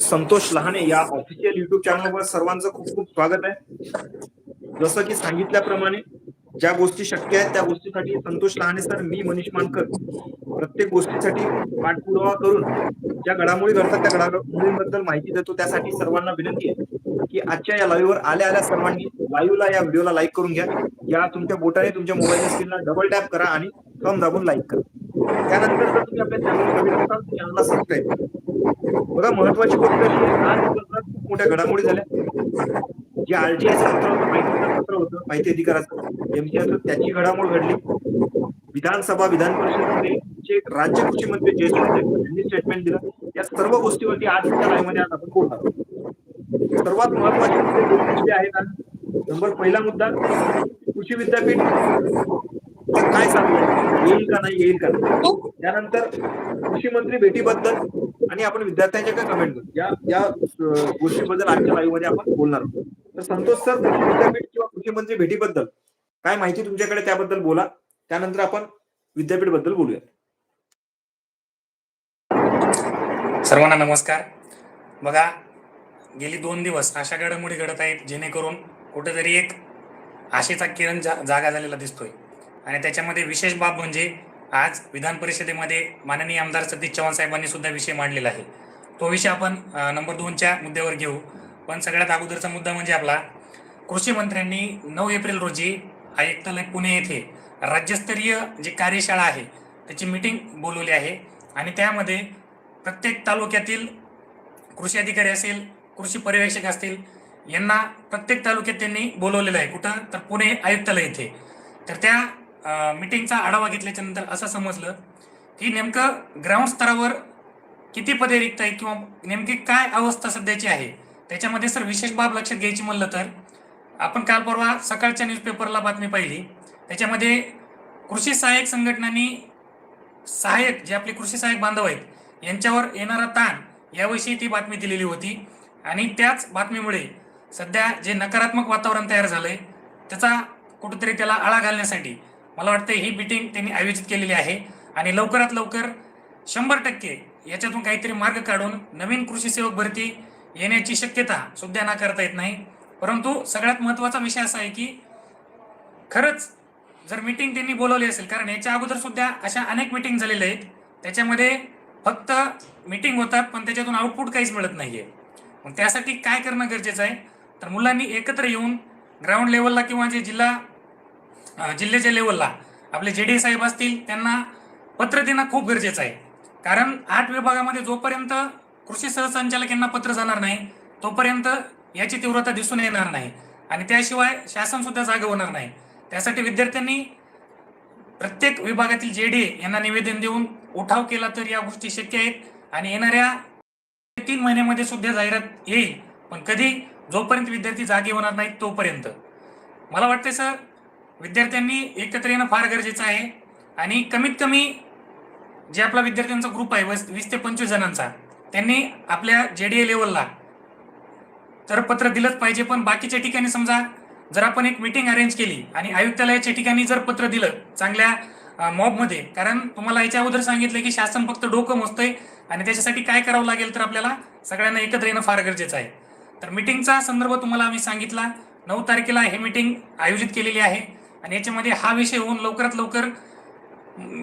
संतोष लहाने या official YouTube चॅनलवर सर्वांचं खूप खूप स्वागत आहे. जसं की सांगितल्याप्रमाणे ज्या गोष्टी शक्य आहेत त्या गोष्टीसाठी संतोष लहाने सर मी मनीष मानकर प्रत्येक गोष्टीसाठी पाठपुरावा करून ज्या घडामोडी घडतात त्या घडामोडींबद्दल माहिती देतो. त्यासाठी सर्वांना विनंती आहे की आजच्या या लाईव्हवर आल्या आल्या सर्वांनी लाईव्हला या व्हिडिओला लाईक करून घ्या. या तुमच्या बोटाने तुमच्या मोबाईल स्क्रीनला डबल टॅप करा आणि थंब दाबून लाईक करा. त्यानंतर जर तुम्ही आपल्या चॅनल नवीन असाल चॅनलला सबस्क्राईब करा. बघा महत्वाची गोष्ट आज खूप मोठ्या घडामोडी झाल्या. जे आरटीआयचं पत्र होतं माहिती पत्र होतं माहिती अधिकाराचं. एमसीआर त्याची घडामोड घडली. विधानसभा विधान परिषद राज्य कृषी मंत्री जयश्री यांनी स्टेटमेंट दिलं. या सर्व गोष्टीवरती आज लाईव्हमध्ये आज आपण बोलणार आहोत. सर्वात महत्त्वाचे मुद्दे मुद्दे आहेत. नंबर पहिला मुद्दा कृषी विद्यापीठ काय चाललंय येईल का नाही येईल का नाही? त्यानंतर कृषी मंत्री भेटीबद्दल आणि आपण विद्यार्थ्यांच्या काय कमेंट करू या या गोष्टीबद्दल आजच्या लाईव्हमध्ये आपण बोलणार आहोत. तर संतोष सर कृषी विद्यापीठ किंवा कृषी मंत्री भेटीबद्दल काय माहिती तुमच्याकडे त्याबद्दल बोला. त्यानंतर आपण विद्यापीठबद्दल बोलूया सर्वांना नमस्कार. बघा गेली दोन दिवस अशा घडामोडी घडत आहेत जेणेकरून कुठेतरी एक आशेचा किरण जा जागा झालेला दिसतोय. आणि त्याच्यामध्ये विशेष बाब म्हणजे आज विधान परिषदेमध्ये माननीय आमदार सतीश चव्हाण साहेबांनी सुद्धा विषय मांडलेला आहे. तो विषय आपण नंबर दोनच्या मुद्द्यावर घेऊ. पण सगळ्यात अगोदरचा मुद्दा म्हणजे आपला कृषी मंत्र्यांनी नऊ एप्रिल रोजी आयुक्तालय पुणे येथे राज्यस्तरीय जी कार्यशाळा आहे त्याची मीटिंग बोलवली आहे. आणि त्यामध्ये प्रत्येक तालुक्यातील कृषी अधिकारी असेल कृषी पर्यवेक्षक असतील यांना प्रत्येक तालुक्यात त्यांनी बोलवलेलं आहे. कुठं? तर पुणे आयुक्तालय येथे. तर त्या मीटिंगचा आढावा घेतल्याच्या नंतर असं समजलं की नेमकं ग्राउंड स्तरावर किती पदे रिक्त आहेत किंवा नेमकी काय अवस्था सध्याची आहे? त्याच्यामध्ये सर विशेष बाब लक्षात घ्यायची म्हणलं तर आपण काल परवा सकाळच्या न्यूजपेपरला बातमी पाहिली. त्याच्यामध्ये कृषी सहाय्यक संघटनांनी सहाय्यक जे आपले कृषी सहाय्यक बांधव आहेत यांच्यावर येणारा ताण याविषयी ती बातमी दिलेली होती. आणि त्याच बातमीमुळे सध्या जे नकारात्मक वातावरण तयार झालंय त्याचा कुठेतरी त्याला आळा घालण्यासाठी मला वाटतं ही मिटिंग त्यांनी आयोजित केलेली आहे. आणि लवकरात लवकर शंभर टक्के याच्यातून काहीतरी मार्ग काढून नवीन कृषी सेवक भरती येण्याची शक्यता सुद्धा नाकारता येत नाही. परंतु सगळ्यात महत्त्वाचा विषय असा आहे की खरंच जर मीटिंग त्यांनी बोलवली असेल कारण याच्या अगोदर सुद्धा अशा अनेक मीटिंग झालेल्या आहेत. त्याच्यामध्ये फक्त मीटिंग होतात पण त्याच्यातून आउटपुट काहीच मिळत नाहीये. मग त्यासाठी काय करणं गरजेचं आहे? तर मुलांनी एकत्र येऊन ग्राउंड लेवलला किंवा जे जिल्हा जिल्ह्याच्या लेवलला आपले जे डी साहेब असतील त्यांना पत्र देणं खूप गरजेचं आहे. कारण आठ विभागामध्ये जोपर्यंत कृषी सहसंचालक यांना पत्र जाणार नाही तोपर्यंत याची तीव्रता दिसून येणार नाही. आणि त्याशिवाय शासन सुद्धा जागा होणार नाही. त्यासाठी विद्यार्थ्यांनी प्रत्येक विभागातील जे डी यांना निवेदन देऊन उठाव केला तर या गोष्टी शक्य आहेत. आणि येणाऱ्या तीन महिन्यामध्ये सुद्धा जाहिरात येईल. पण कधी? जोपर्यंत विद्यार्थी जागे होणार नाहीत तोपर्यंत. मला वाटते सर विद्यार्थ्यांनी एकत्र येणं फार गरजेचं आहे. आणि कमीत कमी जे आपला विद्यार्थ्यांचा ग्रुप आहे वीस वीस ते पंचवीस जणांचा त्यांनी आपल्या जे डी ए लेवलला तर पत्र दिलंच पाहिजे. पण बाकीच्या ठिकाणी समजा जर आपण एक मीटिंग अरेंज केली आणि आयुक्तालयाच्या ठिकाणी जर पत्र दिलं चांगल्या मॉबमध्ये कारण तुम्हाला याच्या अगोदर सांगितलं की शासन फक्त डोकं मोजतंय आणि त्याच्यासाठी काय करावं लागेल तर आपल्याला सगळ्यांना एकत्र येणं फार गरजेचं आहे. तर मीटिंगचा संदर्भ तुम्हाला आम्ही सांगितला. नऊ तारखेला हे मीटिंग आयोजित केलेली आहे. आणि याच्यामध्ये हा विषय होऊन लवकरात लवकर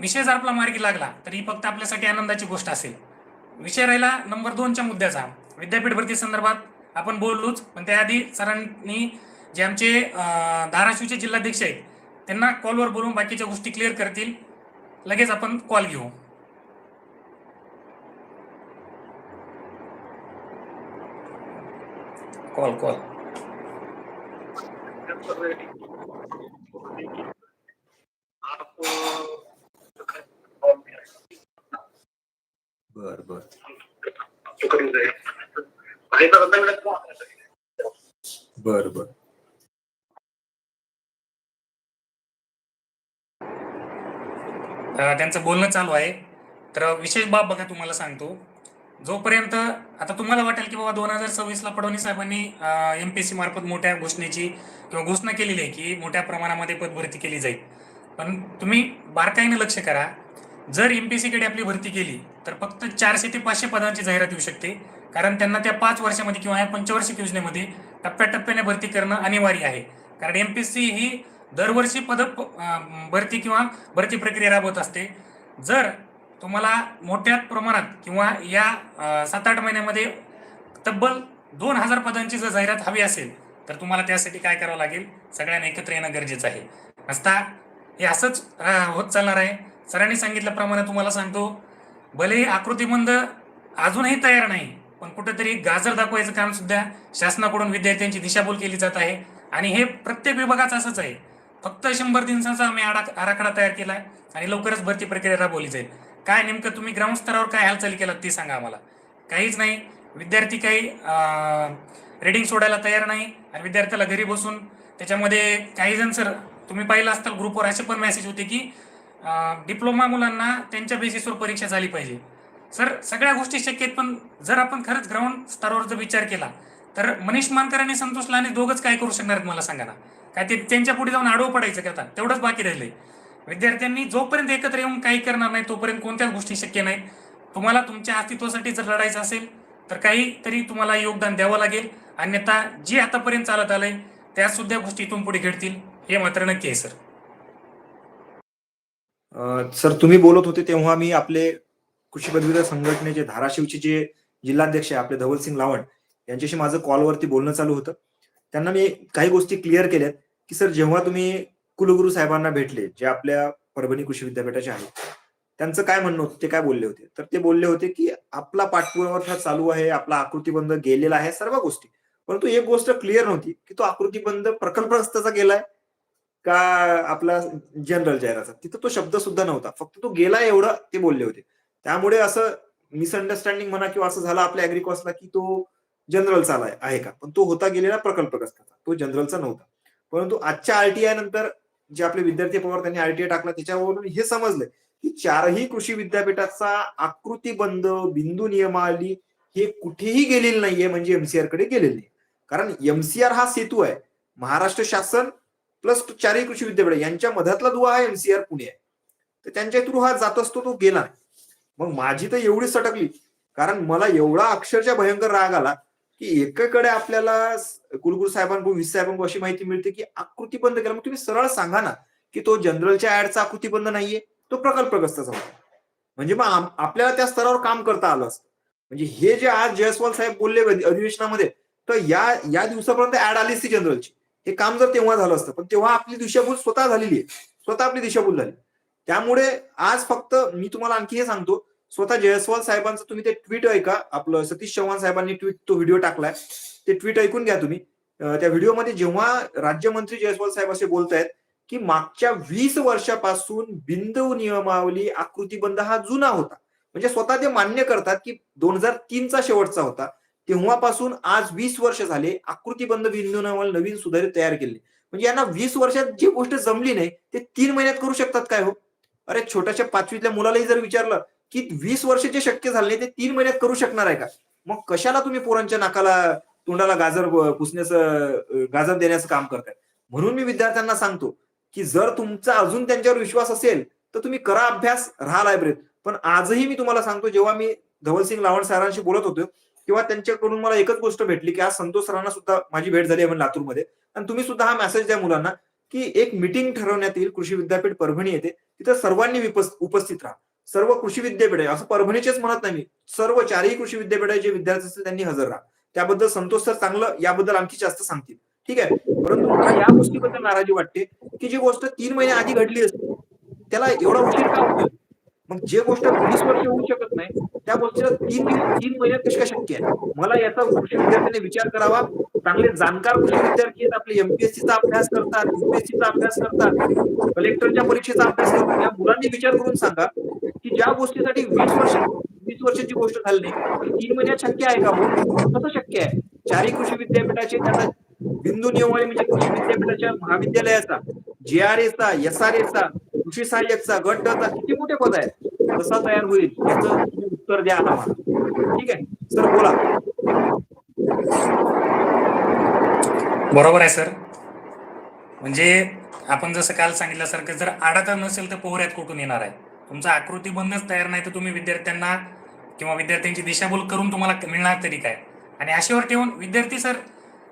विषय जर आपला मार्गी लागला तर ही फक्त आपल्यासाठी आनंदाची गोष्ट असेल. विषय राहिला नंबर दोनच्या मुद्द्याचा. विद्यापीठ भरती संदर्भात आपण बोललोच पण त्याआधी सरांनी जे आमचे धाराशिवचे जिल्हाध्यक्ष आहेत त्यांना कॉलवर बोलून बाकीच्या गोष्टी क्लिअर करतील. लगेच आपण कॉल घेऊ. कॉल कॉल बर बर. बर बर. त्यांचं बोलणं चालू आहे. तर विशेष बाब बघा तुम्हाला सांगतो. जोपर्यंत आता तुम्हाला वाटेल की बाबा दोन हजार सव्वीसला फडणवीस साहेबांनी एम पी एस मार्फत मोठ्या घोषणेची किंवा घोषणा केलेली आहे की मोठ्या प्रमाणामध्ये पदभरती केली जाईल. पण तुम्ही बारकाईनं लक्ष करा. जर एम पी आपली भरती केली तर फक्त चारशे ते पाचशे पदांची जाहिरात येऊ शकते. कारण त्यांना त्या पाच वर्षामध्ये किंवा या पंचवार्षिक योजनेमध्ये टप्प्याटप्प्याने भरती करणं अनिवार्य आहे. कारण एमपीएससी ही दरवर्षी पद भरती किंवा भरती प्रक्रिया राबवत असते. जर तुम्हाला मोठ्या प्रमाणात किंवा या सात आठ महिन्यामध्ये तब्बल दोन हजार पदांची जर जाहिरात हवी असेल तर तुम्हाला त्यासाठी काय करावं लागेल? सगळ्यांना एकत्र येणं गरजेचं आहे. असता हे असंच होत चालणार आहे. सरांनी सांगितल्याप्रमाणे तुम्हाला सांगतो भले आकृतीबंध अजूनही तयार नाही पण कुठेतरी गाजर दाखवायचं काम सुद्धा शासनाकडून विद्यार्थ्यांची दिशाभूल केली जात आहे. आणि हे प्रत्येक विभागाचं असंच आहे. फक्त शंभर दिवसांचा आम्ही आडा आराखडा तयार केला आहे आणि लवकरच भरती प्रक्रिया राबवली जाईल. काय नेमकं तुम्ही ग्राउंड स्तरावर काय हालचाली केलात ते सांगा आम्हाला. काहीच नाही. विद्यार्थी काही रीडिंग सोडायला तयार नाही आणि विद्यार्थ्याला घरी बसून त्याच्यामध्ये काही जण सर तुम्ही पाहिलं असताल ग्रुपवर असे पण मेसेज होते की डिप्लोमा मुलांना त्यांच्या बेसिसवर परीक्षा झाली पाहिजे. सर सगळ्या गोष्टी शक्य आहेत पण जर आपण खरंच ग्राउंड स्तरावर जर विचार केला तर मनीष मानकर आणि संतोष लाने दोघंच काय करू शकणार आहेत मला सांगा ना. काय ते त्यांच्या पुढे जाऊन आडवं पडायचं का आता? तेवढंच बाकी राहिलंय. विद्यार्थ्यांनी जोपर्यंत एकत्र येऊन काही करणार नाही तोपर्यंत कोणत्याच गोष्टी शक्य नाहीत तुम्हाला तुमच्या अस्तित्वासाठी जर लढायचं असेल तर काहीतरी तुम्हाला योगदान द्यावं लागेल. अन्यथा जे आतापर्यंत चालत आलंय त्या सुद्धा गोष्टी इथून पुढे घडतील. हे मात्र नक्की आहे सर. सर तुम्ही बोलत होते तेव्हा मी आपले कृषी पदवीधर संघटनेचे धाराशिवचे जे जिल्हाध्यक्ष आहे आपले धवलसिंग लावण यांच्याशी माझं कॉलवरती बोलणं चालू होतं. त्यांना मी काही गोष्टी क्लिअर केल्यात की सर जेव्हा तुम्ही कुलगुरू साहेबांना भेटले जे आपल्या परभणी कृषी विद्यापीठाचे आहेत. त्यांचं काय म्हणणं होतं ते काय बोलले होते? तर ते बोलले होते की आपला पाठपुरावा चालू आहे आपला आकृतीबंध गेलेला आहे सर्व गोष्टी. परंतु एक गोष्ट क्लिअर नव्हती की तो आकृतीबंध प्रकल्पग्रस्ताचा गेलाय का आपला जनरल जाहिराचा? तिथं तो शब्द सुद्धा नव्हता. फक्त तो गेला एवढं ते बोलले होते. त्यामुळे असं मिसअंडरस्टँडिंग म्हणा किंवा असं झालं आपल्या अॅग्रिकॉसला की तो जनरलचा आहे का? पण तो होता गेलेला प्रकल्पग्रस्ताचा. तो जनरलचा नव्हता. परंतु आजच्या आरटीआय नंतर जे आपले विद्यार्थी पवार त्यांनी आयटीआय टाकला त्याच्यावरून हे समजलंय की चारही कृषी विद्यापीठाचा आकृतीबंध बिंदू नियमावली हे कुठेही गेलेलं नाहीये म्हणजे एमसीआरकडे गेलेली नाही. कारण एमसीआर हा सेतू आहे. महाराष्ट्र शासन प्लस चारही कृषी विद्यापीठ यांच्या मधातला दुवा हा एमसीआर पुणे आहे. तर त्यांच्या थ्रू हा जात असतो तो गेला नाही. मग माझी तर एवढी सटकली. कारण मला एवढा अक्षरशः भयंकर राग आला की एकाकडे आपल्याला कुलगुरू साहेबांकडून वीस साहेबांकडून अशी माहिती मिळते की आकृतीबंध केला मग तुम्ही सरळ सांगा ना की तो जनरलच्या ऍडचा आकृतीबंध नाहीये तो प्रकल्पग्रस्ताचा होता. म्हणजे मग आपल्याला त्या स्तरावर काम करता आलं असतं. म्हणजे हे जे आज जयस्वाल साहेब बोलले अधिवेशनामध्ये तर या या दिवसापर्यंत ऍड आली असती जनरलची. हे काम जर तेव्हा झालं असतं पण तेव्हा आपली दिशाभूल स्वतः झालेली आहे. स्वतः आपली दिशाभूल झाली. त्यामुळे आज फक्त मी तुम्हाला आणखी हे सांगतो स्वतः जयस्वाल साहेबांचं तुम्ही ते ट्विट ऐका. आपलं सतीश चव्हाण साहेबांनी ट्विट तो व्हिडिओ टाकलाय. ते ट्विट ऐकून घ्या तुम्ही. त्या व्हिडिओमध्ये जेव्हा राज्यमंत्री जयस्वाल साहेब असे बोलतायत की मागच्या वीस वर्षापासून बिंदू नियमावली आकृतीबंध हा जुना होता. म्हणजे स्वतः ते मान्य करतात की दोन हजार तीनचा शेवटचा होता. तेव्हापासून आज वीस वर्ष झाले आकृतीबंध बिंदू नियमावली नवीन सुधारित तयार केले. म्हणजे यांना वीस वर्षात जी गोष्ट जमली नाही ते तीन महिन्यात करू शकतात काय हो? अरे छोट्याशा पाचवीतल्या मुलालाही जर विचारलं की वीस वर्ष जे शक्य झाले नाही ते तीन महिन्यात करू शकणार आहे का? मग कशाला तुम्ही पोरांच्या नाकाला तोंडाला गाजर पुसण्याचं गाजर देण्याचं काम करताय? म्हणून मी विद्यार्थ्यांना सांगतो की जर तुमचा अजून त्यांच्यावर विश्वास असेल तर तुम्ही करा अभ्यास राहा लायब्ररीत पण आजही मी तुम्हाला सांगतो जेव्हा मी धवलसिंग लावण सरांशी बोलत होतो तेव्हा त्यांच्याकडून मला एकच गोष्ट भेटली की आज संतोष सरांना सुद्धा माझी भेट झाली आहे लातूरमध्ये. आणि तुम्ही सुद्धा हा मेसेज द्या मुलांना की एक मिटिंग ठरवण्यात येईल कृषी विद्यापीठ परभणी येते तिथे सर्वांनी उपस्थित राहा. सर्व कृषी विद्यापीठ आहे असं परभणीचेच म्हणत नाही मी सर्व चारही कृषी विद्यापीठाचे जे विद्यार्थी असतील त्यांनी हजर राहा. त्याबद्दल संतोष सर चांगलं याबद्दल आणखी जास्त सांगतील. ठीक आहे? परंतु मला या गोष्टीबद्दल नाराजी वाटते की जी गोष्ट तीन महिने आधी घडली असते त्याला एवढा उशीर का होतो मग जे गोष्ट वीस वर्ष होऊ शकत नाही त्या गोष्टीला तीन तीन महिन्यात कशी काय शक्य आहे? मला याचा कृषी विद्यार्थ्यांनी विचार करावा. चांगले जाणकार कृषी विद्यार्थी आहेत आपले एमपीएससीचा अभ्यास करतात युपीएससीचा अभ्यास करतात कलेक्टरच्या परीक्षेचा अभ्यास करतात. या मुलांनी विचार करून सांगा की ज्या गोष्टीसाठी वीस वर्ष वीस वर्षाची गोष्ट झाली नाही तीन महिन्यात शक्य आहे का? हो कसं शक्य आहे? चारही कृषी विद्यापीठाचे त्याचा बिंदू नियमावली म्हणजे कृषी विद्यापीठाच्या महाविद्यालयाचा जे आर एचा एस आर एचा कृषी सहाय्यकचा गट चा किती मोठे पद आहेत? कसा तयार होईल? याचं उत्तर द्या आम्हाला ठीक आहे? सर बोला. बरोबर आहे सर. म्हणजे आपण जसं काल सांगितल्यासारखं जर आडाचा नसेल तर पोहऱ्यात कुठून येणार आहे? तुमचा आकृतीबंधच तयार नाही तर तुम्ही विद्यार्थ्यांना किंवा विद्यार्थ्यांची दिशाभूल करून तुम्हाला मिळणार तरी काय? आणि आशेवर ठेवून विद्यार्थी सर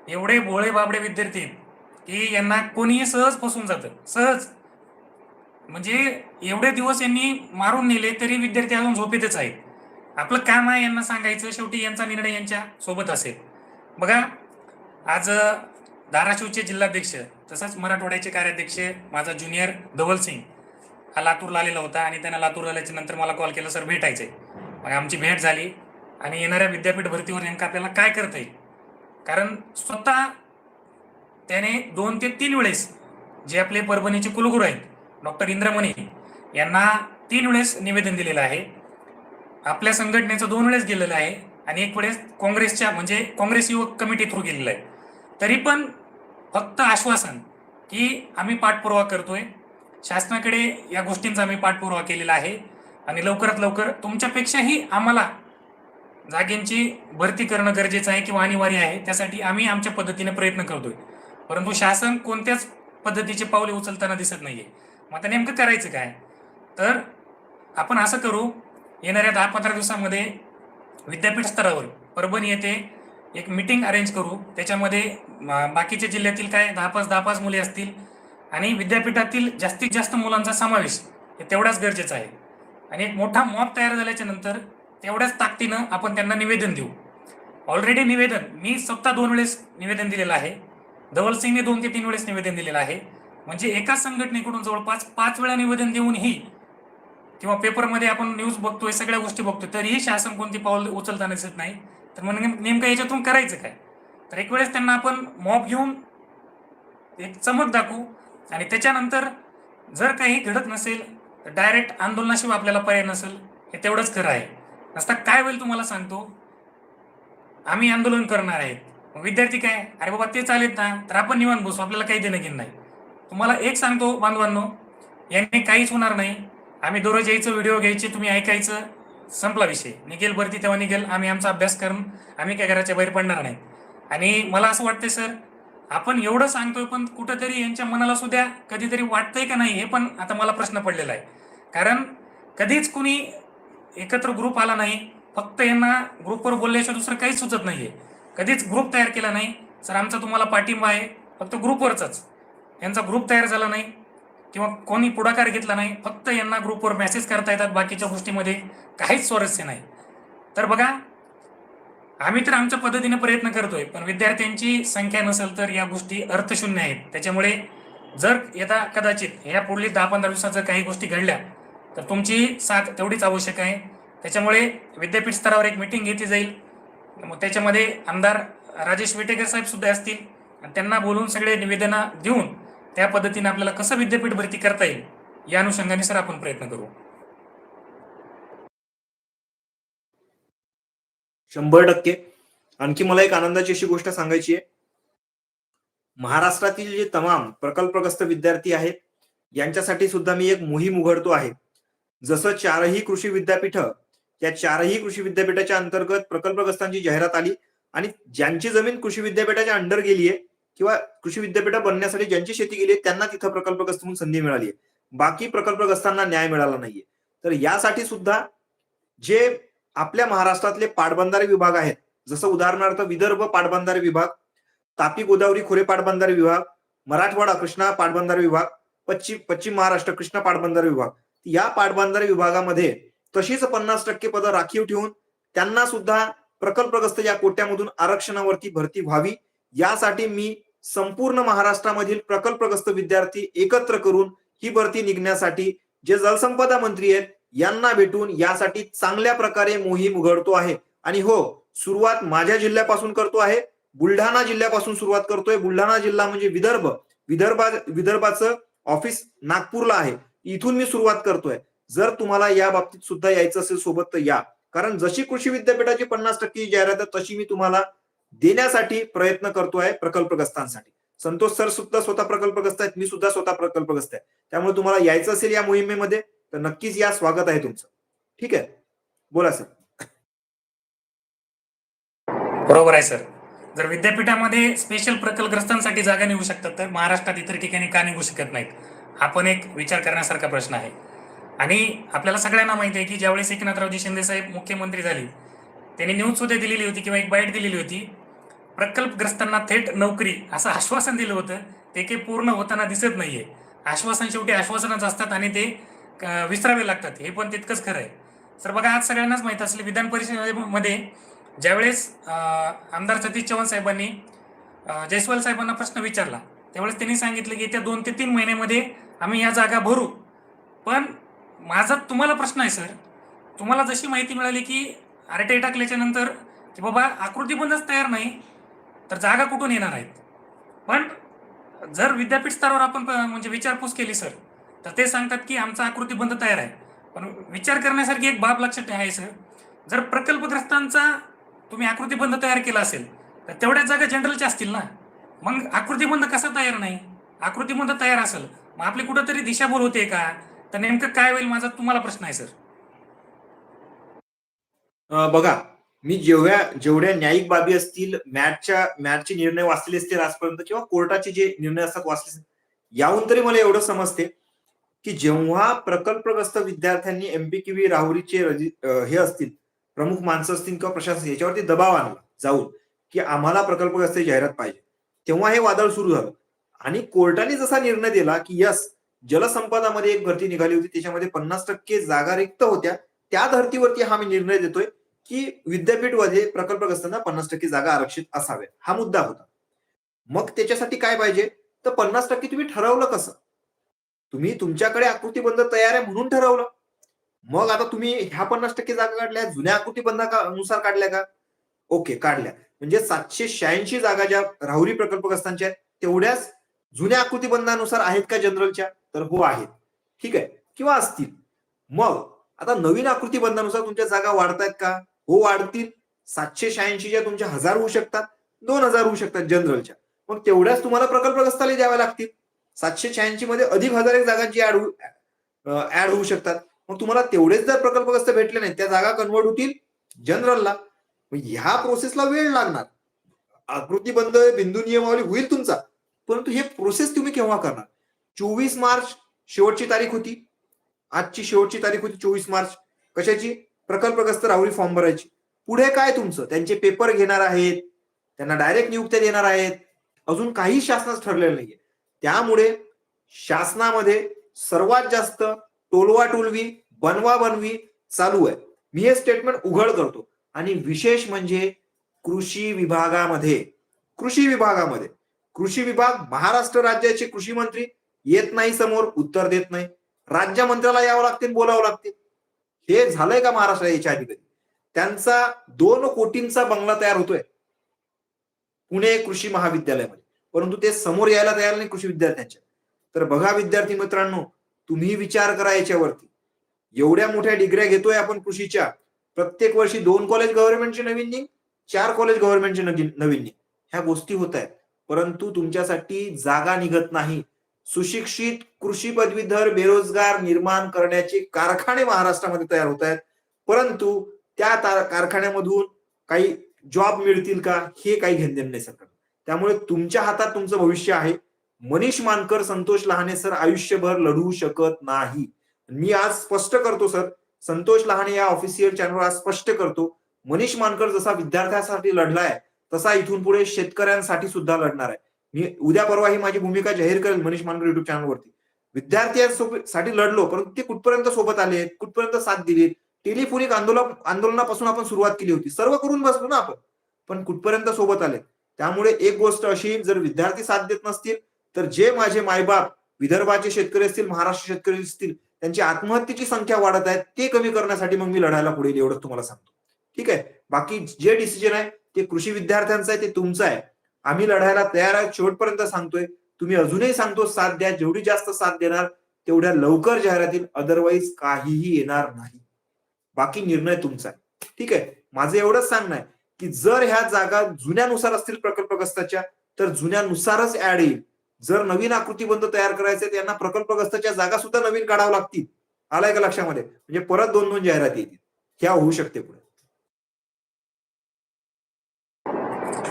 एवढे भोळे बाबडे विद्यार्थी की यांना कोणीही सहज फसून जातं. सहज. म्हणजे एवढे दिवस यांनी मारून नेले तरी विद्यार्थी अजून झोपेतच आहेत. आपलं काम आहे यांना सांगायचं शेवटी यांचा निर्णय यांच्या सोबत असेल. बघा आज धाराशिवचे जिल्हाध्यक्ष तसंच मराठवाड्याचे कार्याध्यक्ष माझा ज्युनियर धवल सिंग हा लातूरला आलेला होता आणि त्यांना लातूर आल्याच्यानंतर मला कॉल केला सर भेटायचे मग आमची भेट झाली आणि येणाऱ्या विद्यापीठ भरतीवर नेमकं आपल्याला काय करता येईल? कारण स्वतः त्याने दोन ते तीन वेळेस जे आपले परभणीचे कुलगुरू आहेत डॉक्टर इंद्रमणी यांना तीन वेळेस निवेदन दिलेलं आहे. आपल्या संघटनेचं दोन वेळेस गेलेलं आहे आणि एक वेळेस काँग्रेसच्या म्हणजे काँग्रेस युवक कमिटी थ्रू गेलेलं आहे. तरी पण फक्त आश्वासन की आम्ही पाठपुरावा करतोय. शासनाकडे या गोष्टींचा आम्ही पाठपुरावा केलेला आहे. आणि लवकरात लवकर तुमच्यापेक्षाही आम्हाला जागेंची भरती करणं गरजेचं आहे किंवा अनिवार्य आहे त्यासाठी आम्ही आमच्या पद्धतीने प्रयत्न करतोय. परंतु शासन कोणत्याच पद्धतीचे पावले उचलताना दिसत नाहीये. मग आता नेमकं करायचं काय? तर आपण असं करू येणाऱ्या दहा पंधरा दिवसामध्ये विद्यापीठ स्तरावर परभणी येथे एक मिटिंग अरेंज करू. त्याच्यामध्ये बाकीच्या जिल्ह्यातील काय दहा पाच दहा पाच मुले असतील आणि विद्यापीठातील जास्तीत जास्त मुलांचा समावेश हे तेवढाच गरजेचा आहे. आणि एक मोठा मॉप तयार झाल्याच्यानंतर तेवढ्याच ताकदीनं आपण त्यांना निवेदन देऊ. ऑलरेडी निवेदन मी स्वतः दोन वेळेस निवेदन दिलेलं आहे. धवल सिंगने दोन ते तीन वेळेस निवेदन दिलेलं आहे. म्हणजे एकाच संघटनेकडून जवळपास पाच वेळा निवेदन देऊनही किंवा पेपरमध्ये आपण न्यूज बघतोय सगळ्या गोष्टी बघतोय तरीही शासन कोणती पाऊल उचलताना दिसत नाही. तर मग नेम- नेमकं याच्यातून करायचं काय? तर एक वेळेस त्यांना आपण मॉब घेऊन एक चमक दाखवू आणि त्याच्यानंतर जर काही घडत नसेल तर डायरेक्ट आंदोलनाशिवाय आपल्याला पर्याय नसेल हे तेवढंच खरं आहे. नसता काय होईल तुम्हाला सांगतो. आम्ही आंदोलन करणार आहेत. मग विद्यार्थी काय? अरे बाबा ते चालेत ना तर आपण निवांत बसू आपल्याला काही देणं घेणं नाही. तुम्हाला एक सांगतो बांधवांनो यांनी काहीच होणार नाही. आम्ही दररोज यायचं व्हिडिओ घ्यायचे तुम्ही ऐकायचं. संपला विषय. निघेल भरती तेव्हा निघेल. आम्ही आमचा अभ्यास करून आम्ही काय घराच्या बाहेर पडणार नाही आणि मला असं वाटतं सर आपण एवढं सांगतोय पण कुठंतरी यांच्या मनाला सुद्धा कधीतरी वाटतंय का नाही हे पण आता मला प्रश्न पडलेला आहे. कारण कधीच कुणी एकत्र ग्रुप आला नाही फक्त यांना ग्रुपवर बोलल्याशिवाय दुसरं काहीच सुचत नाहीये. कधीच ग्रुप तयार केला नाही. सर आमचा तुम्हाला पाठिंबा आहे फक्त ग्रुपवरचाच यांचा ग्रुप तयार झाला नाही किंवा कोणी पुढाकार घेतला नाही फक्त यांना ग्रुपवर मेसेज करता येतात बाकीच्या गोष्टीमध्ये. काहीच स्वारस्य नाही. तर बघा आम्ही तर आमच्या पद्धतीने प्रयत्न करतोय पण विद्यार्थ्यांची संख्या नसेल तर या गोष्टी अर्थशून्य आहेत. त्याच्यामुळे जर येता कदाचित या पुढील दहा पंधरा दिवसात जर काही गोष्टी घडल्या तर तुमची साथ तेवढीच आवश्यक आहे. त्याच्यामुळे विद्यापीठ स्तरावर एक मिटिंग घेतली जाईल. मग त्याच्यामध्ये आमदार राजेश विटेकर साहेब सुद्धा असतील. आणि त्यांना बोलून सगळे निवेदना देऊन त्या पद्धतीने आपल्याला कसं विद्यापीठ भरती करता येईल या अनुषंगाने सर आपण प्रयत्न करू. शंभर टक्के. आणखी मला एक आनंदाची अशी गोष्ट सांगायची आहे. महाराष्ट्रातील जे तमाम प्रकल्पग्रस्त विद्यार्थी आहेत यांच्यासाठी सुद्धा मी एक मोहीम उघडतो आहे. जसं चारही कृषी विद्यापीठ त्या चारही कृषी विद्यापीठाच्या अंतर्गत प्रकल्पग्रस्तांची जाहिरात आली आणि ज्यांची जमीन कृषी विद्यापीठाच्या अंडर गेली आहे किंवा कृषी विद्यापीठ बनण्यासाठी ज्यांची शेती गेली आहे त्यांना तिथं प्रकल्पग्रस्त म्हणून संधी मिळाली आहे. बाकी प्रकल्पग्रस्तांना न्याय मिळाला नाहीये. तर यासाठी सुद्धा जे आपल्या महाराष्ट्रातले पाटबंधारे विभाग आहेत. जसं उदाहरणार्थ विदर्भ पाटबंधारे विभाग तापी गोदावरी खोरे पाटबंधारे विभाग मराठवाडा कृष्णा पाटबंधारे विभाग पश्चिम पश्चिम महाराष्ट्र कृष्णा पाटबंधारे विभाग. या पाटबंधारे विभागामध्ये तशीच पन्नास टक्के पदं राखीव ठेवून त्यांना सुद्धा प्रकल्पग्रस्त या कोट्यामधून आरक्षणावरती भरती व्हावी. यासाठी मी संपूर्ण महाराष्ट्रामधील प्रकल्पग्रस्त विद्यार्थी एकत्र करून ही भरती निघण्यासाठी जे जलसंपदा मंत्री आहेत यांना भेटून यासाठी चांगल्या प्रकारे मोहीम उघडतो आहे. आणि हो सुरुवात माझ्या जिल्ह्यापासून करतो आहे. बुलढाणा जिल्ह्यापासून सुरुवात करतोय. बुलढाणा जिल्हा म्हणजे विदर्भ. विदर्भा विदर्भाचं ऑफिस नागपूरला आहे. इथून मी सुरुवात करतोय. जर तुम्हाला या बाबतीत सुद्धा यायचं असेल सोबत तर या. कारण जशी कृषी विद्यापीठाची पन्नास टक्के जाहिरात आहे तशी मी तुम्हाला देण्यासाठी प्रयत्न करतोय प्रकल्पग्रस्तांसाठी. संतोष सर सुद्धा स्वतः प्रकल्पग्रस्त आहेत मी सुद्धा स्वतः प्रकल्पग्रस्त आहे. त्यामुळे तुम्हाला यायचं असेल या मोहिमेमध्ये. तर नक्कीच या स्वागत आहे तुमचं. ठीक आहे? बोला सर. बरोबर आहे सर. जर विद्यापीठामध्ये स्पेशल प्रकल्पग्रस्तांसाठी जागा निघू शकतात तर महाराष्ट्रात इतर ठिकाणी का निघू शकत नाहीत? हा पण एक विचार करण्यासारखा प्रश्न आहे. आणि आपल्याला सगळ्यांना माहिती आहे की ज्यावेळेस एकनाथरावजी शिंदे साहेब मुख्यमंत्री झाले त्यांनी न्यूज सुद्धा दिलेली होती किंवा एक बाईट दिलेली होती प्रकल्पग्रस्तांना थेट नोकरी असं आश्वासन दिलं होतं ते काही पूर्ण होताना दिसत नाहीये. आश्वासन शेवटी आश्वासनच असतात आणि ते विसरावे लागतात. हे पण तितकंच खरं आहे. सर बघा आज सगळ्यांनाच माहीत असले विधान परिषदेमध्ये ज्यावेळेस आमदार सतीश चव्हाण साहेबांनी जयस्वाल साहेबांना प्रश्न विचारला त्यावेळेस त्यांनी सांगितलं की येत्या दोन ते तीन महिन्यामध्ये आम्ही या जागा भरू. पण माझा तुम्हाला प्रश्न आहे सर. तुम्हाला जशी माहिती मिळाली की आर टी टाकल्याच्या नंतर की बाबा आकृती बंदच तयार नाही तर जागा कुठून येणार आहेत? पण जर विद्यापीठ स्तरावर आपण प- म्हणजे विचारपूस केली सर तर ते सांगतात की आमचा आकृतीबंध तयार आहे. पण विचार करण्यासारखी एक बाब लक्षात ठेवायचं सर. जर प्रकल्पग्रस्तांचा तुम्ही आकृतीबंध तयार केला असेल तर तेवढ्याच जागा जनरलच्या असतील ना? मग आकृतीबंध कसा तयार नाही? आकृतीबंध तयार असेल मग आपली कुठंतरी दिशाभूल होते का? तर नेमकं काय होईल माझा तुम्हाला प्रश्न आहे सर. बघा मी जेवढ्या जेवढ्या न्यायिक बाबी असतील मॅचच्या मॅचचे निर्णय वाचलेले असतील आजपर्यंत किंवा कोर्टाचे जे निर्णय असतात वाचले याहून तरी मला एवढं समजते. की जेव्हा प्रकल्पग्रस्त विद्यार्थ्यांनी एमपीक्यूव्ही राहुरीचे हे असतील प्रमुख माणसं असतील किंवा प्रशासन याच्यावरती दबाव आणला जाऊन की आम्हाला प्रकल्पग्रस्त जाहिरात पाहिजे. तेव्हा हे वादळ सुरू झालं. आणि कोर्टाने जसा निर्णय दिला की यस जलसंपदामध्ये एक भरती निघाली होती त्याच्यामध्ये पन्नास टक्के जागा रिक्त होत्या त्या धर्तीवरती हा मी निर्णय देतोय की विद्यापीठमध्ये प्रकल्पग्रस्तांना पन्नास टक्के जागा आरक्षित असाव्या हा मुद्दा होता. मग त्याच्यासाठी काय पाहिजे? तर पन्नास टक्के तुम्ही ठरवलं कसं? तुम्ही तुमच्याकडे आकृतीबंध तयार आहे म्हणून ठरवलं. मग आता तुम्ही ह्या पन्नास टक्के जागा काढल्या जुन्या आकृतीबंधानुसार काढल्या का? ओके काढल्या. म्हणजे सातशे शहाऐंशी जागा ज्या राहुरी प्रकल्पग्रस्तांच्या आहेत तेवढ्याच जुन्या आकृतीबंधानुसार आहेत का जनरलच्या? तर हो आहेत. ठीक आहे? किंवा असतील. मग आता नवीन आकृतीबंधानुसार तुमच्या जागा वाढतायत का? हो वाढतील. सातशे शहाऐंशी ज्या तुमच्या हजार होऊ शकतात दोन हजार होऊ शकतात जनरलच्या. मग तेवढ्याच तुम्हाला प्रकल्पग्रस्ताला द्याव्या लागतील. सातशे शहाऐंशी मध्ये अधिक हजार एक जागांची ऍड ऍड होऊ शकतात. मग तुम्हाला तेवढेच जर प्रकल्पग्रस्त भेटले नाही त्या जागा कन्वर्ट होतील जनरलला. ह्या प्रोसेसला वेळ लागणार. आकृती बंद बिंदू नियमावली होईल तुमचा. परंतु हे प्रोसेस तुम्ही केव्हा करणार? चोवीस मार्च शेवटची तारीख होती. आजची शेवटची तारीख होती चोवीस मार्च. कशाची? प्रकल्पग्रस्त राहुरी फॉर्म भरायची. पुढे काय तुमचं? त्यांचे पेपर घेणार आहेत. त्यांना डायरेक्ट नियुक्त्या देणार आहेत. अजून काही शासनाच ठरलेलं नाहीये. त्यामुळे शासनामध्ये सर्वात जास्त टोलवा टोलवी बनवा बनवी चालू आहे. मी हे स्टेटमेंट उघड करतो. आणि विशेष म्हणजे कृषी विभागामध्ये कृषी विभागामध्ये. कृषी विभाग महाराष्ट्र राज्याचे कृषी मंत्री येत नाही समोर उत्तर देत नाही. राज्य मंत्र्याला यावं लागते बोलावं लागते हे झालंय का महाराष्ट्र याच्या आधी कधी? त्यांचा दोन कोटींचा बंगला तयार होतोय. पुणे कृषी महाविद्यालयामध्ये. परंतु ते समोर यायला तयार नाही कृषी विद्यार्थ्यांच्या. तर बघा विद्यार्थी मित्रांनो तुम्ही विचार करा याच्यावरती. एवढ्या मोठ्या डिग्र्या घेतोय आपण कृषीच्या. प्रत्येक वर्षी दोन कॉलेज गव्हर्नमेंटचे नवीन निघ चार कॉलेज गव्हर्नमेंटचे नवीन निघ. ह्या गोष्टी होत आहेत. परंतु तुमच्यासाठी जागा निघत नाही. सुशिक्षित कृषी पदवीधर बेरोजगार निर्माण करण्याचे कारखाने महाराष्ट्रामध्ये तयार होत आहेत. परंतु त्या कारखान्यामधून काही जॉब मिळतील का? हे काही घेणं नाही सरकार. त्यामुळे तुमच्या हातात तुमचं भविष्य आहे. मनीष मानकर संतोष लहाने सर आयुष्यभर लढू शकत नाही. मी आज स्पष्ट करतो सर. संतोष लहाने या ऑफिशियल चॅनलवर आज स्पष्ट करतो. मनीष मानकर जसा विद्यार्थ्यांसाठी लढलाय तसा इथून पुढे शेतकऱ्यांसाठी सुद्धा लढणार आहे. मी उद्या परवा ही माझी भूमिका जाहीर करेल मनीष मानकर युट्यूब चॅनलवरती विद्यार्थ्यांसाठी लढलो परंतु ते कुठपर्यंत सोबत आले कुठपर्यंत साथ दिली टेलिफोनिक आंदोलन आंदोलनापासून आपण सुरुवात केली होती. सर्व करून बसलो ना आपण. पण कुठपर्यंत सोबत आले त्यामुळे एक गोष्ट अशी जर विद्यार्थी साथ देत नसतील तर जे माझे मायबाप विदर्भाचे शेतकरी असतील महाराष्ट्र शेतकरी असतील त्यांची आत्महत्येची संख्या वाढत आहे ते कमी करण्यासाठी मग मी लढायला पुढे येईल एवढंच तुम्हाला सांगतो. ठीक आहे? बाकी जे डिसिजन आहे ते कृषी विद्यार्थ्यांचं आहे ते तुमचं आहे. आम्ही लढायला तयार आहे शेवटपर्यंत सांगतोय. तुम्ही अजूनही सांगतो साथ द्या जेवढी जास्त साथ देणार तेवढ्या लवकर जाहिरातील अदरवाईज काहीही येणार नाही. बाकी निर्णय तुमचा आहे. ठीक आहे? माझं एवढंच सांगणं आहे. की जर ह्या जागा जुन्यानुसार असतील प्रकल्पग्रस्ताच्या तर जुन्यानुसारच ऍड येईल. जर नवीन आकृतीबंध तयार करायचे त्यांना प्रकल्पग्रस्ताच्या जागा सुद्धा नवीन काढावं लागतील. आलाय का लक्षामध्ये? म्हणजे परत दोन दोन जाहिराती येतील. ह्या होऊ शकते पुढे.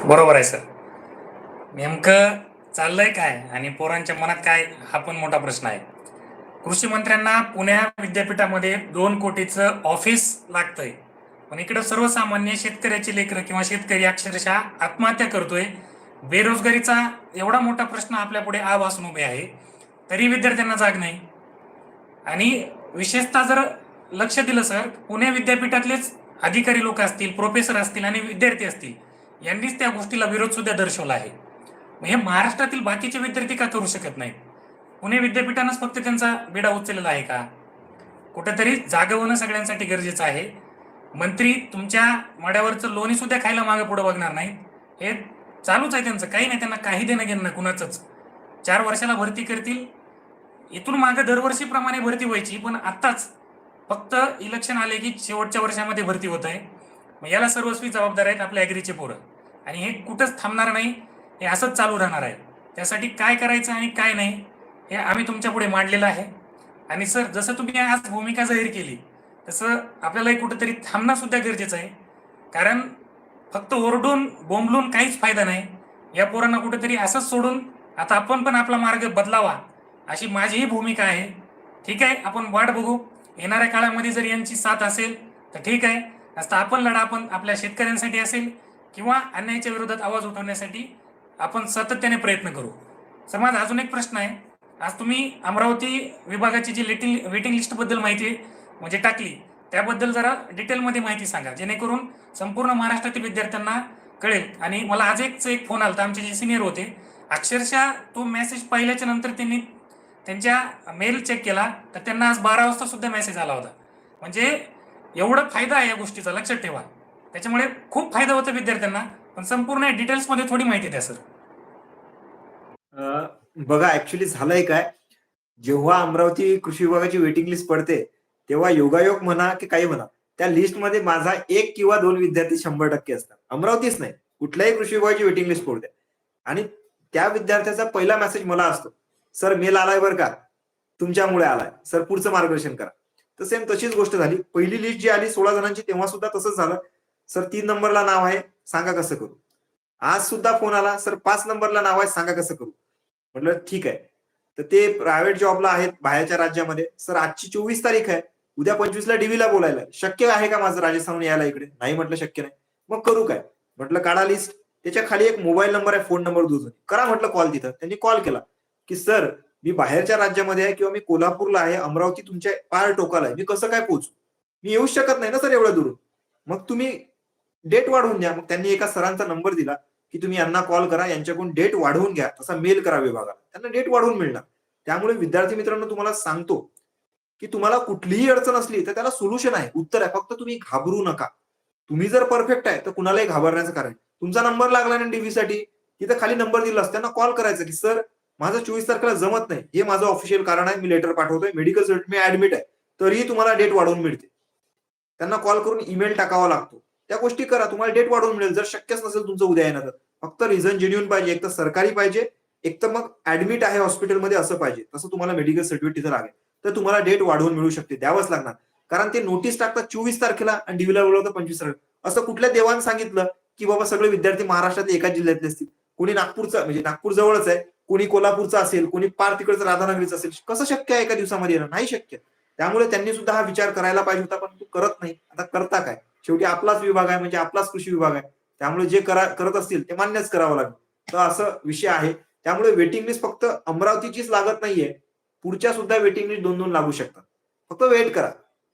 बरोबर आहे सर. नेमकं चाललंय काय आणि पोरांच्या मनात काय हा पण मोठा प्रश्न आहे. कृषी मंत्र्यांना पुण्या विद्यापीठामध्ये दोन कोटीचं ऑफिस लागतंय. पण इकडं सर्वसामान्य शेतकऱ्याची लेकरं किंवा शेतकरी अक्षरशः आत्महत्या करतोय. बेरोजगारीचा एवढा मोठा प्रश्न आपल्या पुढे आवासून उभे आहे. तरी विद्यार्थ्यांना जाग नाही. आणि विशेषतः जर लक्ष दिलं सर पुणे विद्यापीठातलेच अधिकारी लोक असतील प्रोफेसर असतील आणि विद्यार्थी असतील यांनीच त्या गोष्टीला विरोध सुद्धा दर्शवला आहे. मग हे महाराष्ट्रातील बाकीचे विद्यार्थी का करू शकत नाहीत? पुणे विद्यापीठानंच फक्त त्यांचा बिडा उचललेला आहे का? कुठेतरी जागवणं सगळ्यांसाठी गरजेचं आहे. मंत्री तुमच्या मड्यावरचं लोणी सुद्धा खायला मागे पुढे बघणार नाही हे चालूच आहे त्यांचं. काही नाही त्यांना काही देणं घेणं नाही कुणाचंच. चार वर्षाला भरती करतील. इथून मागे दरवर्षीप्रमाणे भरती व्हायची पण आत्ताच फक्त इलेक्शन आले की शेवटच्या वर्षामध्ये भरती होत आहे. मग याला सर्वस्वी जबाबदार आहेत आपल्या ॲग्रीचे पोरं. आणि हे कुठंच थांबणार नाही हे असंच चालू राहणार आहे. त्यासाठी काय करायचं आणि काय नाही हे आम्ही तुमच्यापुढे मांडलेलं आहे. आणि सर जसं तुम्ही आज भूमिका जाहीर केली तसं आपल्यालाही कुठंतरी थांबणं सुद्धा गरजेचं आहे. कारण फक्त ओरडून बोंबलून काहीच फायदा नाही. या पोरांना कुठेतरी असंच सोडून आता आपण पण आपला मार्ग बदलावा अशी माझीही भूमिका आहे. ठीक आहे आपण वाट बघू. येणाऱ्या काळामध्ये जर यांची साथ असेल तर ठीक आहे. असता आपण लढा आपण आपल्या शेतकऱ्यांसाठी असेल किंवा अन्यायाच्या विरोधात आवाज उठवण्यासाठी आपण सातत्याने प्रयत्न करू. सर माझा अजून एक प्रश्न आहे. आज तुम्ही अमरावती विभागाची जी लेटिंग वेटिंग लिस्टबद्दल माहिती माहिती म्हणजे टाकली. त्याबद्दल जरा डिटेलमध्ये माहिती सांगा. जेणेकरून संपूर्ण महाराष्ट्रातील विद्यार्थ्यांना कळेल. आणि मला आज एकच एक फोन आला आमचे जे सिनियर होते. अक्षरशः तो मेसेज पाहिल्याच्या नंतर त्यांनी त्यांच्या मेल चेक केला. तर त्यांना आज बारा वाजता सुद्धा मेसेज आला होता. म्हणजे एवढा फायदा आहे या गोष्टीचा. लक्षात ठेवा. त्याच्यामुळे खूप फायदा होतो विद्यार्थ्यांना. पण संपूर्ण डिटेल्समध्ये थोडी माहिती द्या सर बघा ऍक्च्युली झालंय काय? जेव्हा अमरावती कृषी विभागाची वेटिंग लिस्ट पडते तेव्हा योगायोग म्हणा की काही म्हणा त्या लिस्टमध्ये माझा एक किंवा दोन विद्यार्थी शंभर टक्के असतात. अमरावतीच नाही कुठल्याही कृषी विभागाची वेटिंग लिस्ट द्या. आणि त्या विद्यार्थ्याचा पहिला मेसेज मला असतो सर मेल आलाय बरं का? तुमच्यामुळे आलाय. सर पुढचं मार्गदर्शन करा. तर सेम तशीच गोष्ट झाली. पहिली लिस्ट जी आली सोळा जणांची तेव्हा सुद्धा तसंच झालं. सर तीन नंबरला नाव आहे सांगा कसं करू? आज सुद्धा फोन आला सर पाच नंबरला नाव आहे सांगा कसं करू? म्हटलं ठीक आहे. तर ते प्रायव्हेट जॉबला आहेत बाहेरच्या राज्यामध्ये. सर आजची चोवीस तारीख आहे. उद्या पंचवीसला डीव्हीला बोलायला. शक्य आहे का माझं राजस्थानहून यायला इकडे? नाही म्हटलं शक्य नाही. मग करू काय? म्हटलं काढा लिस्ट त्याच्याखाली एक मोबाईल नंबर आहे फोन नंबर दुजून करा म्हटलं कॉल तिथं. त्यांनी कॉल केला. की सर मी बाहेरच्या राज्यामध्ये आहे किंवा मी कोल्हापूरला आहे. अमरावती तुमच्या पार टोकाला आहे. मी कसं काय पोहोचू? मी येऊ शकत नाही ना सर एवढ्या दुरून. मग तुम्ही डेट वाढवून द्या. मग त्यांनी एका सरांचा नंबर दिला की तुम्ही यांना कॉल करा. यांच्याकडून डेट वाढवून घ्या. तसा मेल करा विभागाला. त्यांना डेट वाढवून मिळणार. त्यामुळे विद्यार्थी मित्रांनो तुम्हाला सांगतो की तुम्हाला कुठलीही अडचण असली तर त्याला सोल्युशन आहे. उत्तर आहे. फक्त तुम्ही घाबरू नका. तुम्ही जर परफेक्ट आहे तर कुणालाही घाबरण्याचं कारण तुमचा नंबर लागला ना डीव्ही साठी तिथं खाली नंबर दिला असतो त्यांना कॉल करायचा की सर माझं चोवीस तारखेला जमत नाही. हे माझं ऑफिशियल कारण आहे. मी लेटर पाठवतोय. मेडिकल मी ऍडमिट आहे. तरीही तुम्हाला डेट वाढवून मिळते. त्यांना कॉल करून ईमेल टाकावा लागतो. त्या गोष्टी करा. तुम्हाला डेट वाढवून मिळेल. जर शक्यच नसेल तुमचं उद्या येणार फक्त रिझन जेन्युन पाहिजे. एक तर सरकारी पाहिजे. एक तर मग ऍडमिट आहे हॉस्पिटलमध्ये असं पाहिजे. तसं तुम्हाला मेडिकल सर्टिफिकेट तिथं लागेल. तर तुम्हाला डेट वाढवून मिळू शकते. द्यावंच लागणार. कारण ते नोटीस टाकतात चोवीस तारखेला आणि डीव्हीला बोलवतात पंचवीस तारखेला. असं कुठल्या देवानं सांगितलं की बाबा सगळे विद्यार्थी महाराष्ट्रात एकाच जिल्ह्यातले असतील? कोणी नागपूरचा म्हणजे नागपूर जवळच आहे. कोणी कोल्हापूरचा असेल कोणी पार तिकडचं राधानगरीचं असेल. कसं शक्य आहे एका दिवसामध्ये येणं? नाही शक्य. त्यामुळे त्यांनी सुद्धा हा विचार करायला पाहिजे होता पण तू करत नाही. आता करता काय? शेवटी आपलाच विभाग आहे म्हणजे आपलाच कृषी विभाग आहे. त्यामुळे जे करा करत असतील ते मान्यच करावं लागेल. तर असं विषय आहे. त्यामुळे वेटिंग लिस्ट फक्त अमरावतीचीच लागत नाहीये. पुढच्या सुद्धा वेटिंग लिस्ट दोन दोन लागू शकतात. फक्त वेट करा.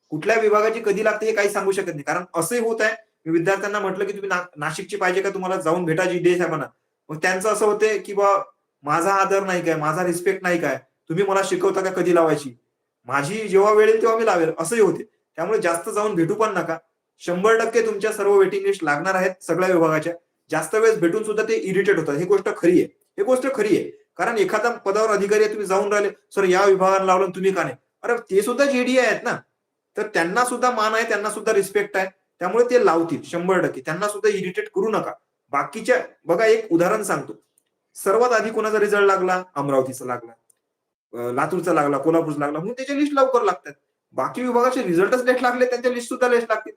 कुठल्या विभागाची कधी लागते हे काही सांगू शकत नाही. कारण असंही होत आहे मी विद्यार्थ्यांना म्हटलं की तुम्ही ना- नाशिकची पाहिजे का तुम्हाला जाऊन भेटायची डे साहेबांना? मग त्यांचं असं होते की बा माझा आदर नाही काय माझा रिस्पेक्ट नाही काय तुम्ही मला शिकवता का कधी लावायची? माझी जेव्हा वेळ येईल तेव्हा मी लावेल असंही होते. त्यामुळे जास्त जाऊन भेटू पण नका. शंभर टक्के तुमच्या सर्व वेटिंग लिस्ट लागणार आहेत सगळ्या विभागाच्या. जास्त वेळेस भेटून सुद्धा ते इरिटेट होतात. ही गोष्ट खरी आहे. ही गोष्ट खरी आहे. कारण एखादा पदावर अधिकारी आहे तुम्ही जाऊन राहिले. सर या विभागाला लावलं तुम्ही का नाही? अरे ते सुद्धा जेडी आहेत ना. तर त्यांना सुद्धा मान आहे त्यांना सुद्धा रिस्पेक्ट आहे. त्यामुळे ते लावतील शंभर टक्के. त्यांना सुद्धा इरिटेट करू नका. बाकीच्या बघा एक उदाहरण सांगतो. सर्वात आधी कोणाचा रिझल्ट लागला? अमरावतीचा लागला. लातूरचा लागला कोल्हापूरचा लागला. म्हणून त्याच्या लिस्ट लवकर लागतात. बाकी विभागाचे रिझल्टच लेट लागले त्यांच्या लिस्ट सुद्धा लेट लागतील.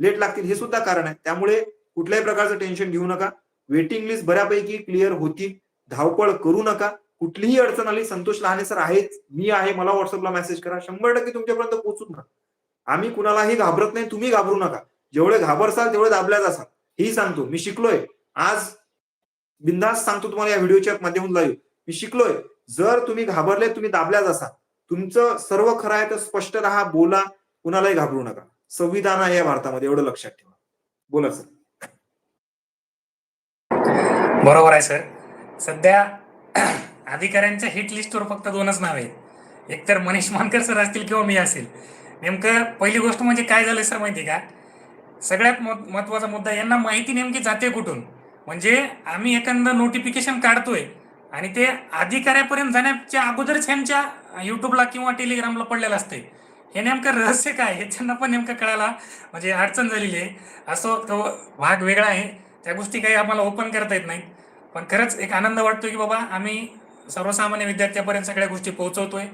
लेट लागतील हे सुद्धा कारण आहे. त्यामुळे कुठल्याही प्रकारचं टेन्शन घेऊ नका. वेटिंग लिस्ट बऱ्यापैकी क्लिअर होतील धावपळ करू नका. कुठलीही अडचण आली संतोष लहाने सर आहेच मी आहे मला व्हॉट्सअपला मेसेज करा. शंभर टक्के तुमच्यापर्यंत पोहोचू ना आम्ही कुणालाही घाबरत नाही तुम्ही घाबरू नका. जेवढे घाबरसाल तेवढे दाबल्या जासाल. ही सांगतो. मी शिकलोय. आज बिंदास सांगतो तुम्हाला या व्हिडिओच्या माध्यमातून लाईव्ह मी शिकलोय. जर तुम्ही घाबरले तुम्ही दाबल्याच असा तुमचं सर्व खरं आहे तर स्पष्ट राहा बोला. कुणालाही घाबरू नका. संविधान आहे या भारतामध्ये. एवढं लक्षात ठेवा. बोला सर बरोबर आहे सर सध्या अधिकाऱ्यांच्या हिट लिस्टवर फक्त दोनच नाव आहेत. एक तर मनीष मानकर सर असतील किंवा मी असेल. नेमकं पहिली गोष्ट म्हणजे काय झालं सर माहिती का? सगळ्यात मत- महत्त्वाचा मुद्दा यांना माहिती नेमकी जाते कुठून? म्हणजे आम्ही एखादं नोटिफिकेशन काढतोय आणि ते अधिकाऱ्यापर्यंत जाण्याच्या अगोदरच ह्यांच्या युट्यूबला किंवा टेलिग्रामला पडलेलं असते हे नेमकं रहस्य काय हे त्यांना पण नेमकं कळायला म्हणजे अडचण झालेली आहे. असं तो भाग वेगळा आहे. त्या गोष्टी काही आम्हाला ओपन करता येत नाहीत. पण खरंच एक आनंद वाटतो की बाबा आम्ही सर्वसामान्य विद्यार्थ्यापर्यंत सगळ्या गोष्टी पोहोचवतोय.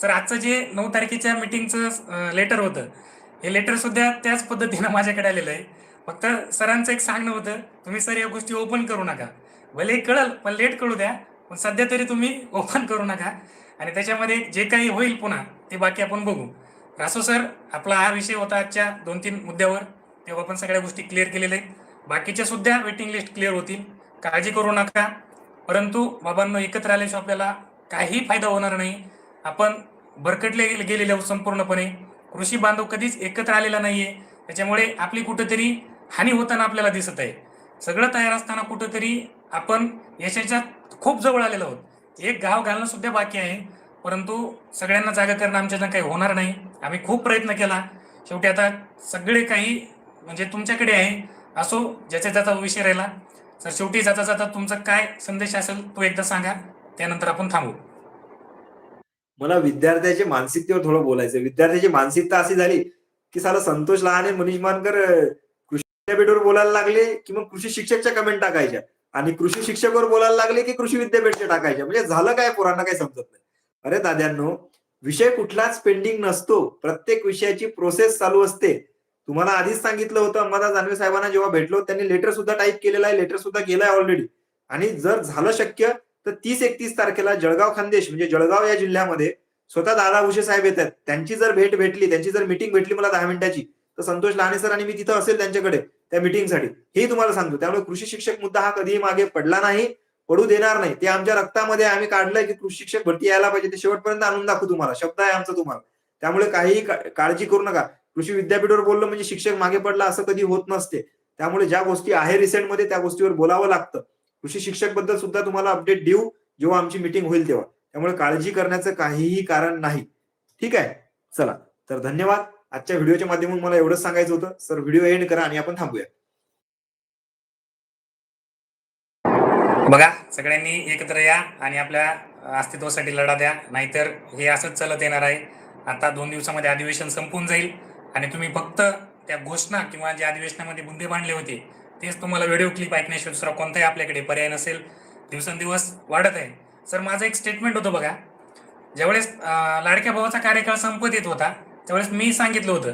सर आजचं जे नऊ तारखेच्या मिटिंगचं लेटर होतं हे लेटर सुद्धा त्याच पद्धतीनं माझ्याकडे आलेलं आहे. फक्त सरांचं एक सांगणं होतं तुम्ही सर या गोष्टी ओपन करू नका. भले कळल पण लेट कळू द्या पण सध्या तरी तुम्ही ओपन करू नका. आणि त्याच्यामध्ये जे काही होईल पुन्हा ते बाकी आपण बघू. रासो सर आपला हा विषय होता आजच्या दोन तीन मुद्द्यावर तेव्हा आपण सगळ्या गोष्टी क्लिअर केलेल्या आहेत. बाकीच्या सुद्धा वेटिंग लिस्ट क्लिअर होतील. काळजी करू नका. परंतु बाबांनो एकत्र आल्याशिवाय आपल्याला काही फायदा होणार नाही. आपण भरकटले गेलेले आहोत संपूर्णपणे. कृषी बांधव कधीच एकत्र आलेला नाहीये. त्याच्यामुळे आपली कुठंतरी हानी होताना आपल्याला दिसत आहे. सगळं तयार असताना कुठंतरी आपण यशाच्या खूप जवळ आलेलो आहोत. एक गाव घालणं सुद्धा बाकी आहे. परंतु सगळ्यांना जागा करणं आमच्यानं काही होणार नाही. आम्ही खूप प्रयत्न केला. शेवटी आता सगळे काही म्हणजे तुमच्याकडे आहे. असो ज्याच्या ज्याचा विषय राहिला. सर शेवटी जाता जाता तुमचा काय संदेश असेल तो एकदा सांगा त्यानंतर आपण थांबू. मला विद्यार्थ्याच्या मानसिकतेवर थोडं बोलायचं विद्यार्थ्याची मानसिकता अशी झाली की साला संतोष लहाने मनीष मानकर कृषी विद्यापीठावर बोलायला लागले की मग कृषी शिक्षकच्या कमेंट टाकायच्या. आणि कृषी शिक्षकवर बोलायला लागले की कृषी विद्यापीठच्या टाकायच्या. म्हणजे झालं काय पोरांना काही समजत नाही. अरे दाद्यांनो विषय कुठलाच पेंडिंग नसतो. प्रत्येक विषयाची प्रोसेस चालू असते. तुम्हाला आधीच सांगितलं होतं अंबादास दानवे साहेबांना जेव्हा भेटलो त्यांनी लेटर सुद्धा टाईप केलेला आहे लेटर सुद्धा केलंय ऑलरेडी आणि जर झालं शक्य तर तीस एकतीस तारखेला जळगाव खानदेश म्हणजे जळगाव या जिल्ह्यामध्ये स्वतः दादा भुसे साहेब येतात. त्यांची जर भेट भेटली त्यांची जर मिटिंग भेटली मला दहा मिनिटाची तर संतोष लहाने सर आणि मी तिथं असेल त्यांच्याकडे त्या मिटिंगसाठी हे तुम्हाला सांगतो. त्यामुळे कृषी शिक्षक मुद्दा हा कधीही मागे पडला नाही पडू देणार नाही. ते आमच्या रक्तामध्ये आम्ही काढलंय की कृषी शिक्षक भरती यायला पाहिजे ते शेवटपर्यंत आणून दाखवू तुम्हाला. शब्द आहे आमचा तुम्हाला. त्यामुळे काहीही काळजी करू नका. कृषी विद्यापीठावर बोललं म्हणजे शिक्षक मागे पडला असं कधी होत नसते. त्यामुळे ज्या गोष्टी आहे रिसेंटमध्ये त्या गोष्टीवर बोलावं लागतं. कृषी शिक्षकबद्दल सुद्धा तुम्हाला अपडेट देऊ जेव्हा आमची मिटिंग होईल तेव्हा. त्यामुळे काळजी करण्याचं काहीही कारण नाही. ठीक आहे? चला. तर धन्यवाद. आजच्या व्हिडिओच्या माध्यमातून मला एवढंच सांगायचं होतं. सर व्हिडिओ एंड करा आणि आपण थांबूया. बघा सगळ्यांनी एकत्र या आणि आपल्या अस्तित्वासाठी लढा द्या. नाहीतर हे असंच चालत येणार आहे. आता दोन दिवसामध्ये अधिवेशन संपून जाईल. आणि तुम्ही फक्त त्या घोषणा किंवा ज्या अधिवेशनामध्ये मुद्दे मांडले होते तेच तुम्हाला व्हिडिओ क्लिप ऐकण्याशिवाय दुसरा कोणताही आपल्याकडे पर्याय नसेल. दिवसेंदिवस वाढत आहे. सर माझं एक स्टेटमेंट होतं बघा. ज्यावेळेस लाडक्या भावाचा कार्यकाळ संपत येत होता त्यावेळेस मी सांगितलं होतं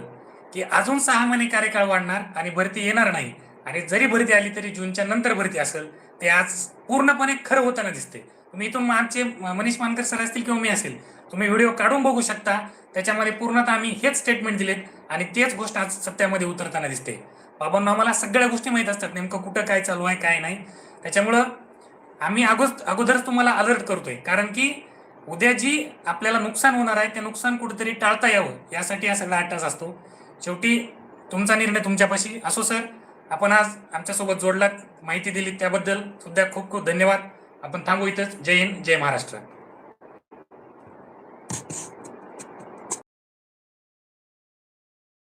की अजून सहा महिने कार्यकाळ वाढणार आणि भरती येणार नाही. आणि जरी भरती आली तरी जूनच्या नंतर भरती असेल ते आज पूर्णपणे खरं होताना दिसते तुम्ही इथून मागचे मनीष मानकर सर असतील किंवा मी असेल तुम्ही व्हिडिओ काढून बघू शकता. त्याच्यामध्ये पूर्णतः आम्ही हेच स्टेटमेंट दिलेत आणि तेच गोष्ट आज सत्यामध्ये उतरताना दिसते. बाबांना आम्हाला सगळ्या गोष्टी माहीत असतात नेमकं कुठं काय चालू आहे काय नाही. त्याच्यामुळं आम्ही अगोद अगोदरच तुम्हाला अलर्ट करतोय. कारण की उद्या जी आपल्याला नुकसान होणार आहे ते नुकसान कुठेतरी टाळता यावं यासाठी हा सगळा अट्टास असतो. शेवटी तुमचा निर्णय तुमच्यापाशी असो सर. आपण आज आमच्यासोबत जोडलात माहिती दिली त्याबद्दल सुद्धा खूप खूप धन्यवाद. आपण थांबू इथंच. जय हिंद जय महाराष्ट्र.